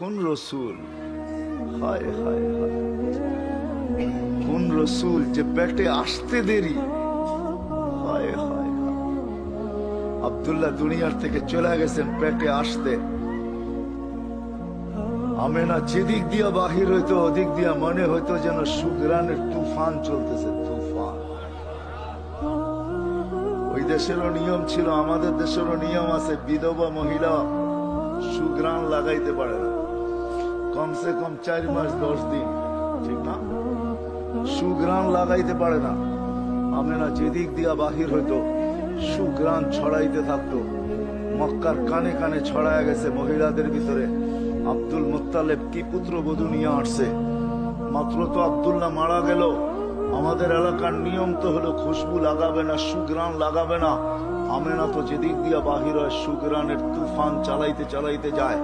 কোন রসুল? হায় হায় হায়। কোন রসুল যে পেটে আসতে দেরি? হায় হায় আবদুল্লাহ দুনিয়ার থেকে চলে গেছেন পেটে আসতে। আমেনা যেদিক দিয়া বাহির হইতো, ওদিক দিয়া মনে হইতো যেন সুগ্রানের তুফান চলতেছে, তুফান। ওই দেশেরও নিয়ম ছিল, আমাদের দেশেরও নিয়ম আছে, বিধবা মহিলা সুগ্রান লাগাইতে পারে না। কমসে কম চার মাস, দশ দিন, ঠিক না? সুগ্রান লাগাইতে পারে না। আমেনা যেদিক দিয়া বাহির হইতো সুগ্রান ছড়াইতে থাকতো। মক্কার কানে কানে ছড়ায় গেছে মহিলাদের ভিতরে। আব্দুল মুত্তালেব কি পুত্র বধূ নিয়ে আসছে? মাত্র তো আব্দুল্লাহ মারা গেল। আমাদের এলাকার নিয়ম তো হলো, খুশবু লাগাবে না সুগ্রান লাগাবে না। আমেনা তো যেদিক দিয়া বাহির হয় সুগ্রানের তুফান চালাইতে চালাইতে যায়।